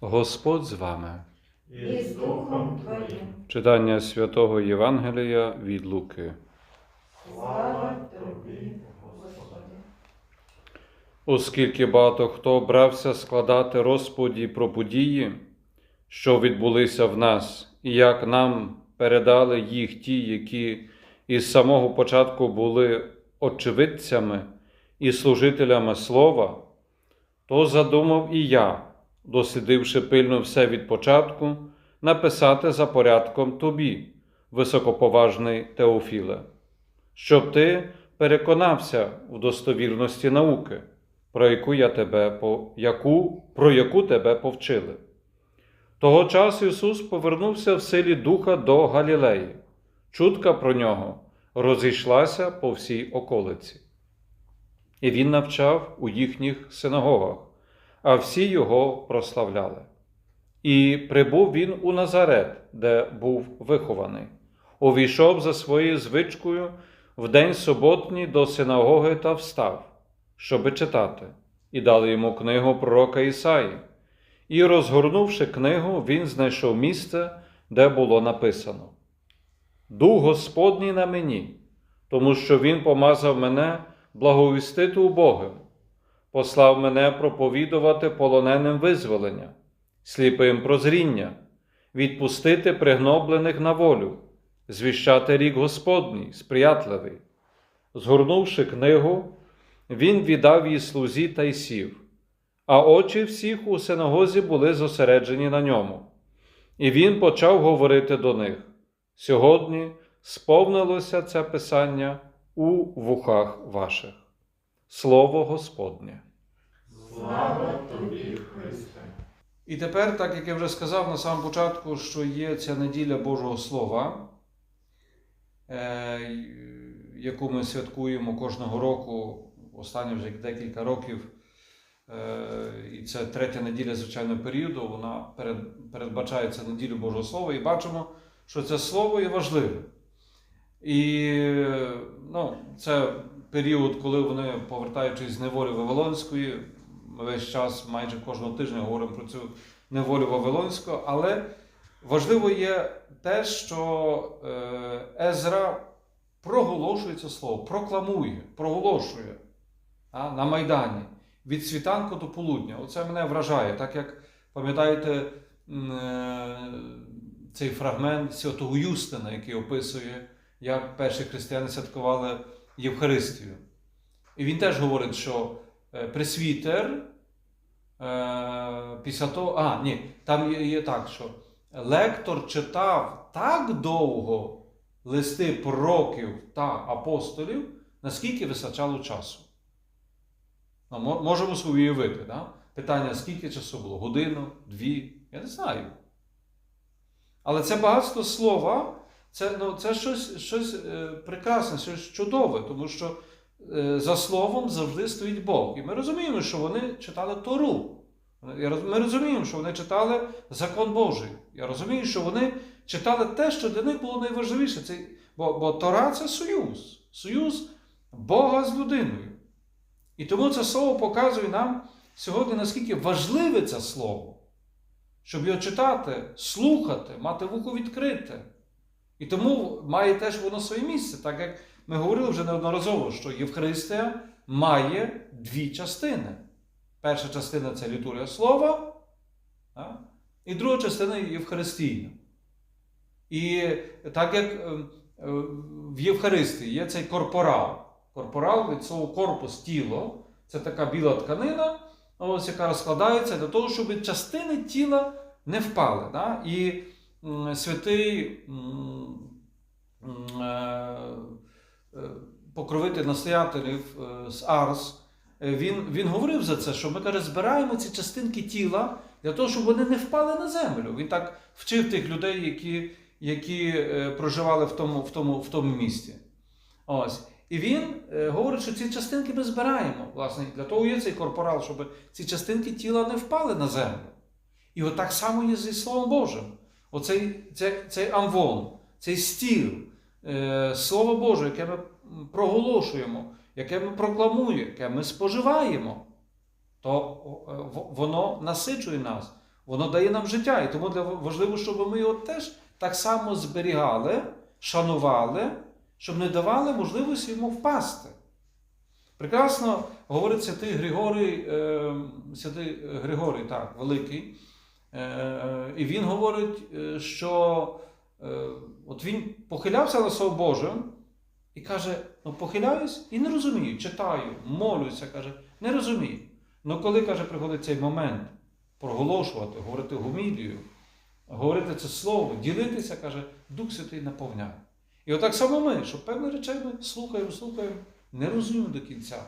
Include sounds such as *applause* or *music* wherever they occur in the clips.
Господь з вами. і з Духом Твоїм. Читання святого Євангелія від Луки. Слава Тобі, Господи. Оскільки багато хто брався складати розповіді про події, що відбулися в нас, і як нам передали їх ті, які із самого початку були очевидцями і служителями слова, то задумав і я, дослідивши пильно все від початку, написати за порядком тобі, високоповажний Теофіле, щоб ти переконався в достовірності науки, про яку я тебе по яку, про яку тебе повчили. Того часу Ісус повернувся в силі Духа до Галілеї. Чутка про нього розійшлася по всій околиці. І він навчав у їхніх синагогах, а всі його прославляли. І прибув він у Назарет, де був вихований, увійшов за своєю звичкою в день суботній до синагоги та встав, щоби читати, і дали йому книгу пророка Ісаї. І, розгорнувши книгу, він знайшов місце, де було написано: Дух Господній на мені, тому що Він помазав мене благовістити убогим, послав мене проповідувати полоненим визволення, сліпим прозріння, відпустити пригноблених на волю, звіщати рік Господній, сприятливий. Згорнувши книгу, він віддав її слузі та й сів, а очі всіх у синагозі були зосереджені на ньому. І він почав говорити до них: Сьогодні сповнилося це писання у вухах ваших. Слово Господнє. І тепер, так як я вже сказав на самому початку, що є ця неділя Божого Слова, е, яку ми святкуємо кожного року, останні вже декілька років. Е, І це третя неділя звичайного періоду, вона перед- передбачається неділю Божого Слова, і бачимо, що це слово є важливе. І ну, це період, коли вони, повертаючись з неволі Вавилонської, весь час, майже кожного тижня говоримо про цю неволю Вавилонську, але важливо є те, що е, Езра проголошує це слово, прокламує, проголошує а, на Майдані від світанку до полудня. Оце мене вражає, так як пам'ятаєте е, цей фрагмент святого Юстина, який описує, як перші християни святкували Євхаристію. І він теж говорить, що пресвітер е, після того, а, ні, там є, так, що лектор читав так довго листи пророків та апостолів, наскільки вистачало часу. Ну, можемо собі уявити, да? питання, скільки часу було? Годину, дві? Я не знаю. Але це багатство слова, це, ну, це щось, щось е, прекрасне, щось чудове, тому що е, за словом завжди стоїть Бог. І ми розуміємо, що вони читали Тору. Ми розуміємо, що вони читали закон Божий. Я розумію, що вони читали те, що для них було найважливіше. Це, бо, бо Тора це союз, союз Бога з людиною. І тому це слово показує нам сьогодні, наскільки важливе це слово, щоб його читати, слухати, мати вухо відкрите. І тому має теж воно своє місце, так як ми говорили вже неодноразово, що Євхаристія має дві частини. Перша частина це літургія слова, і друга частина Євхаристійна. І так як е, е, в Євхаристії є цей корпорал. Корпорал від свого корпус тіло, це така біла тканина, ось, яка розкладається для того, щоб частини тіла не впали. Да? І святий е, покровитель настоятелів е, з Арс, е, він, він говорив за це, що ми каже, збираємо ці частинки тіла для того, щоб вони не впали на землю. Він так вчив тих людей, які, які е, проживали в тому, в, тому, в тому місті. Ось. І він е, говорить, що ці частинки ми збираємо. Власне, для того є цей корпорал, щоб ці частинки тіла не впали на землю. І от так само є зі Словом Божим. Оцей цей, цей амвон, цей стіл, е, Слово Боже, яке ми проголошуємо, яке ми прокламуємо, яке ми споживаємо, то е, воно насичує нас, воно дає нам життя. І тому важливо, щоб ми його теж так само зберігали, шанували, щоб не давали можливості йому впасти. Прекрасно говорить святий Григорій, е, святий Григорій, так, великий. Е, е, і він говорить, е, що е, от він похилявся на Слово Боже і каже: ну похиляюсь і не розумію, читаю, молюся, каже, не розумію. Ну коли каже, приходить цей момент проголошувати, говорити гумілію, говорити це слово, ділитися, каже, Дух Святий наповняє. І отак само ми, що певні речей ми слухаємо, слухаємо, не розуміємо до кінця.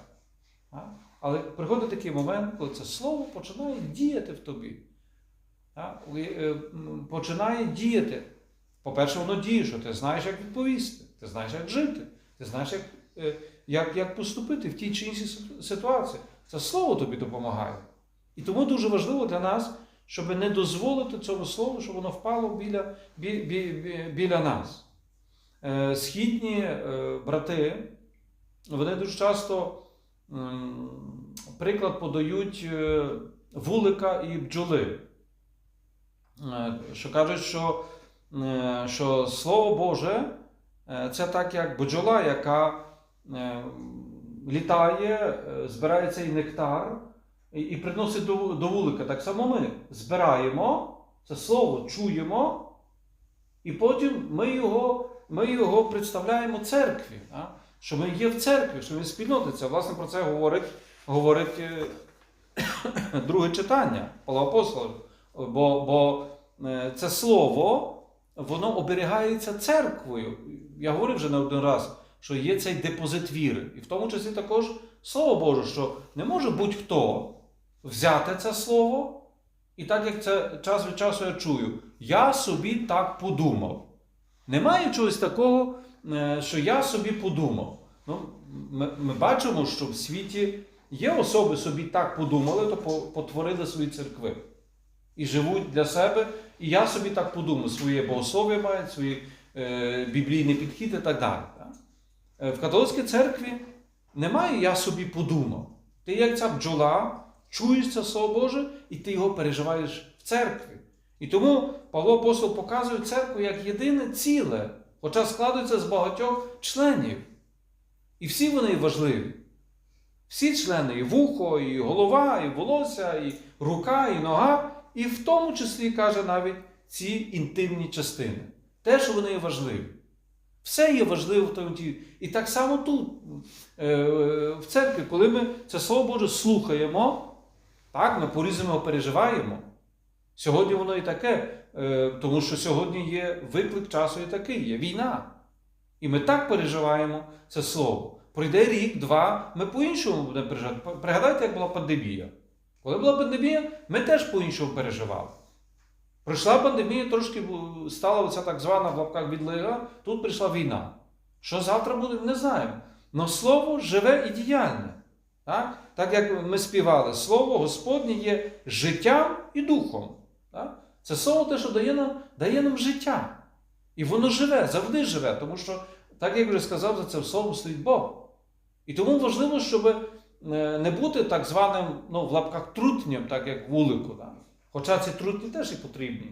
Але приходить такий момент, коли це слово починає діяти в тобі. Е, м, Починає діяти. По-перше, воно діє, що ти знаєш, як відповісти, ти знаєш, як жити, ти знаєш, як, е, як, як поступити в тій чи іншій ситуації. Це слово тобі допомагає. І тому дуже важливо для нас, щоб не дозволити цьому слову, щоб воно впало біля, бі, бі, бі, біля нас. Е, Східні е, брати, вони дуже часто приклад подають вулика і бджоли. Що кажуть, що, що Слово Боже е, це так, як бджола, яка е, літає, е, збирає цей нектар і, приносить до, вулика. Так само ми збираємо це слово, чуємо, і потім ми його, ми його представляємо церкві. Що ми є в церкві, що ми спільноти. Це власне про це говорить, говорить е, *coughs* друге читання Павла Апостола. Бо, бо е, це слово, воно оберігається церквою. Я говорив вже не один раз, що є цей депозит віри. І в тому числі також Слово Боже, що не може будь-хто взяти це слово, і так як це час від часу я чую, я собі так подумав. Немає чогось такого, е, що я собі подумав. Ну, ми, ми бачимо, що в світі є особи собі так подумали, то потворили свої церкви. І живуть для себе. І я собі так подумав, своє богослов'я мають, свої е, біблійний підхід і так далі. так? Е, В католицькій церкві немає я собі подумав. Ти як ця бджола, чуєш це Слово Боже, і ти його переживаєш в церкві. І тому Павло Апостол показує церкву як єдине ціле, хоча складається з багатьох членів. І всі вони важливі. Всі члени, і вухо, і голова, і волосся, і рука, і нога, і в тому числі каже навіть ці інтимні частини. Те, що вони є важливі. Все є важливо в тому тілі. І так само тут, е, в церкві, коли ми це Слово Боже слухаємо, так, ми по-різному переживаємо. Сьогодні воно і таке, е, тому що сьогодні є виклик часу і такий, є війна. І ми так переживаємо це слово. Пройде рік, два, ми по-іншому будемо переживати. Пригадайте, як була пандемія. Коли була пандемія, ми теж по-іншому переживали. Прийшла пандемія, трошки стала оця так звана в лапках відлига, тут прийшла війна. Що завтра буде, не знаємо. Но слово живе і діяльне. Так? так як ми співали, слово Господнє є життям і духом. Так? Це слово те, що дає нам, дає нам життя. І воно живе, завжди живе, тому що, так як вже сказав, за це словом стоїть Бог. І тому важливо, щоб не бути так званим ну, в лапках трутням, так як вулику. Да? Хоча ці трутні теж і потрібні.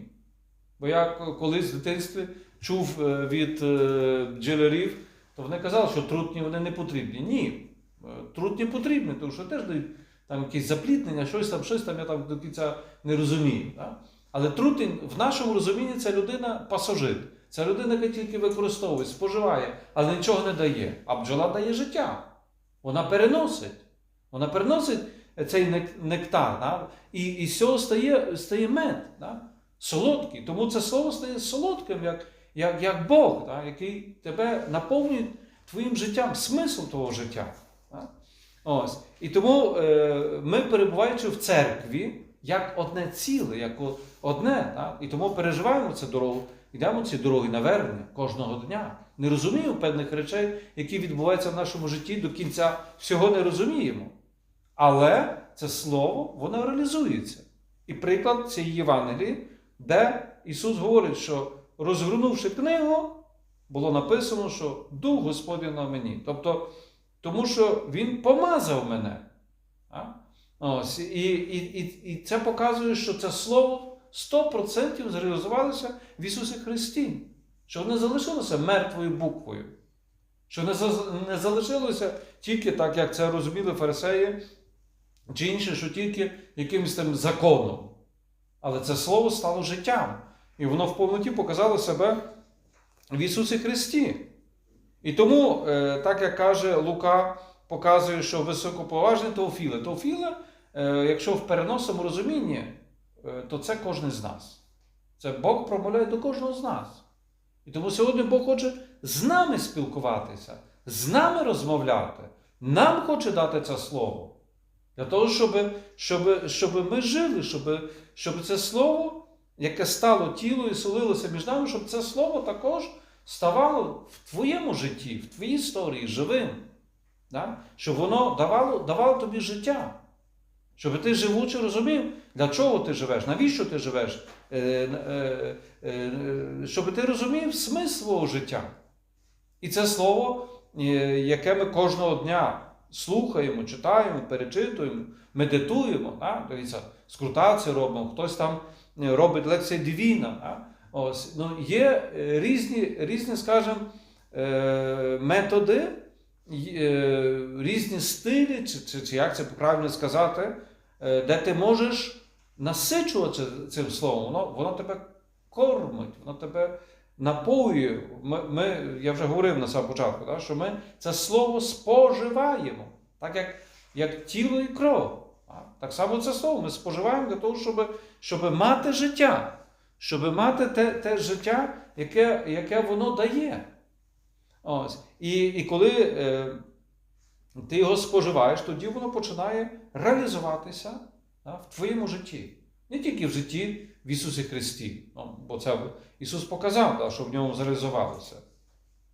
Бо я колись в дитинстві чув е, від е, то вони казали, що трутні вони не потрібні. Ні, е, трутні потрібні, тому що теж дають там якісь заплітнення, щось там, щось там, я там до кінця не розумію. Да? Але трутень в нашому розумінні це людина пасажир. Це людина, яка тільки використовує, споживає, але нічого не дає. А бджола дає життя. Вона переносить. Вона переносить цей нектар. Да? І, і з цього стає, стає мед. Да? Солодкий. Тому це слово стає солодким, як, як, як Бог, да? який тебе наповнює твоїм життям, смисл твого життя. Да? Ось. І тому е, ми, перебуваючи в церкві, як одне ціле, як одне, да? і тому переживаємо цю дорогу, йдемо ці дороги навернення кожного дня. Не розуміємо певних речей, які відбуваються в нашому житті, до кінця всього не розуміємо. Але це слово, воно реалізується. І приклад цієї Євангелії, де Ісус говорить, що розгорнувши книгу, було написано, що Дух Господень на мені. Тобто, тому що Він помазав мене. А? Ось, і, і, і, і це показує, що це слово 100% зреалізувалися в Ісусі Христі. Що не залишилося мертвою буквою. Що не, за- не залишилося тільки так, як це розуміли фарисеї, чи інше, що тільки якимось там законом. Але це слово стало життям. І воно в повноті показало себе в Ісусі Христі. І тому, е, так як каже Лука, показує, що високоповажний Теофіле. Теофіле, е, якщо в переносному розумінні, е, то це кожен з нас. Це Бог промовляє до кожного з нас. І тому сьогодні Бог хоче з нами спілкуватися, з нами розмовляти. Нам хоче дати це слово. Для того, щоб, щоб, щоб ми жили, щоб, щоб це слово, яке стало тіло і солилося між нами, щоб це слово також ставало в твоєму житті, в твоїй історії живим. Да? Щоб воно давало, давало тобі життя. Щоб ти живучи розумів, для чого ти живеш, навіщо ти живеш, Е, е, е, щоб ти розумів смисл свого життя. І це слово, яке ми кожного дня слухаємо, читаємо, перечитуємо, медитуємо. Да? Дивіться, скрутації робимо, хтось там робить лекції Дивіна. Ось, ну, є різні, різні скажімо, методи, різні стилі, чи, чи, чи як це правильно сказати, е, де ти можеш насичуватися цим словом, воно, воно тебе кормить, воно тебе напоює. Ми, ми, я вже говорив на самому початку, да, що ми це слово споживаємо, так як, як тіло і кров. Так само це слово ми споживаємо для того, щоб, щоб мати життя, щоб мати те, те життя, яке, яке воно дає. Ось. І, і коли е, ти його споживаєш, тоді воно починає реалізуватися да, в твоєму житті. Не тільки в житті в Ісусі Христі. Ну, бо це Ісус показав, да, що в ньому зреалізувалося.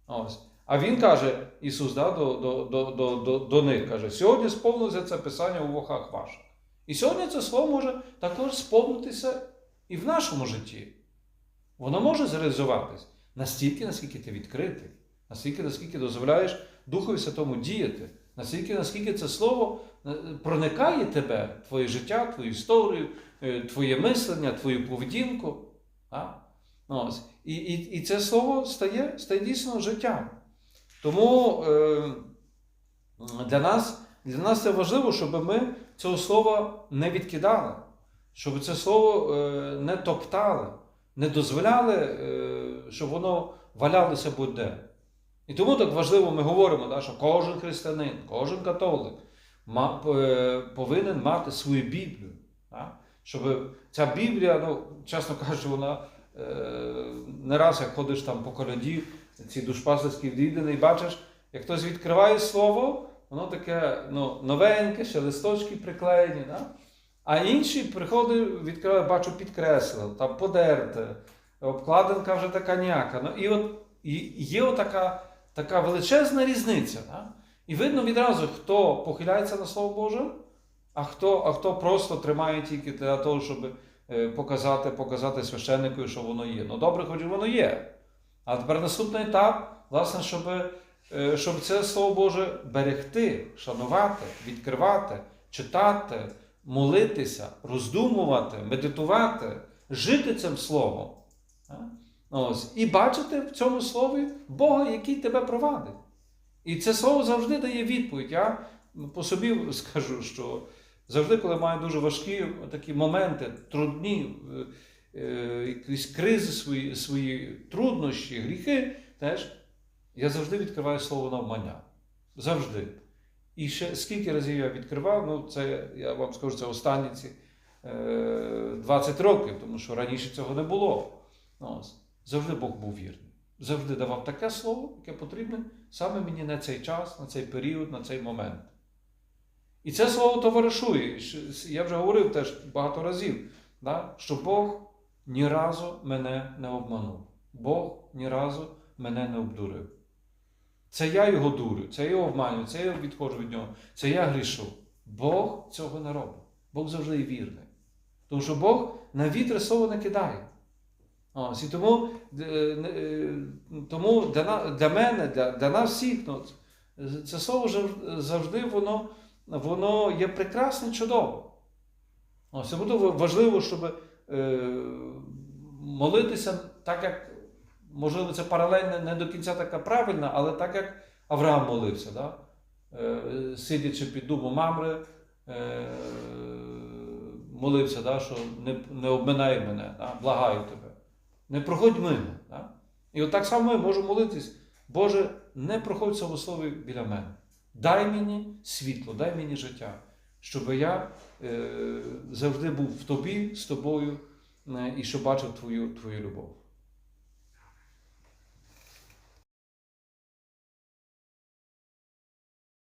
Ось. А Він каже, Ісус да, до, до, до, до, до, до них каже, сьогодні сповнилося це Писання у вухах ваших. І сьогодні це слово може також сповнитися і в нашому житті. Воно може зреалізуватись настільки, наскільки ти відкритий, настільки, наскільки дозволяєш Духові Святому діяти, настільки, наскільки це слово е, проникає тебе, твоє життя, твою історію, е, твоє мислення, твою поведінку. Ось. І, і, і це слово стає, стає дійсно життям. Тому е, для, нас, для нас це важливо, щоб ми цього слова не відкидали, щоб це слово е, не топтали, не дозволяли, е, щоб воно валялося будь-де. І тому так важливо, ми говоримо, да, що кожен християнин, кожен католик е, повинен мати свою Біблію. Да? Щоб ця Біблія, ну, чесно кажучи, вона е, не раз як ходиш там по коляді, ці душпастерські віддани, і бачиш, як хтось відкриває слово, воно таке ну, новеньке, ще листочки приклеєні. Да? А інші приходить, відкриває, бачу, підкреслено, там подерте, обкладинка вже така ніяка. Ну, і от є отака така величезна різниця. Да? І видно відразу, хто похиляється на Слово Боже, а хто, а хто просто тримає тільки для того, щоб е, показати, показати священнику, що воно є. Ну добре, хоч воно є. А тепер наступний етап, власне, щоб, е, щоб це Слово Боже берегти, шанувати, відкривати, читати, молитися, роздумувати, медитувати, жити цим словом. Ось. І бачити в цьому слові Бога, який тебе провадить. І це слово завжди дає відповідь. Я по собі скажу, що завжди, коли маю дуже важкі такі моменти, трудні, е, е, якісь кризи свої, свої труднощі, гріхи, теж, я завжди відкриваю слово навмання. Завжди. І ще скільки разів я відкривав, ну це я вам скажу, це останні ці е, 20 років, тому що раніше цього не було. Ось. Завжди Бог був вірний. Завжди давав таке слово, яке потрібне саме мені на цей час, на цей період, на цей момент. І це слово товаришує. Я вже говорив теж багато разів, да, що Бог ні разу мене не обманув. Бог ні разу мене не обдурив. Це я його дурю, це я його обманюю, це я відходжу від нього, це я грішу. Бог цього не робить. Бог завжди вірний. Тому що Бог на вітер слово не кидає. Ось, і тому е, е, тому для, для мене, для, для нас всіх, ну, це слово завжди воно, воно є прекрасне, чудово. Ось, тому важливо, щоб е, молитися так, як можливо, це паралельно не до кінця така правильна, але так як Авраам молився, да? е, сидячи під дубом Мамри, е, молився, да? що не, не обминай мене, да? благаю тебе. Не проходь мимо. Да? І от так само ми можемо молитись. Боже, не проходь самослові біля мене. Дай мені світло, дай мені життя, щоб я е, завжди був в тобі, з тобою е, і щоб бачив твою, твою любов.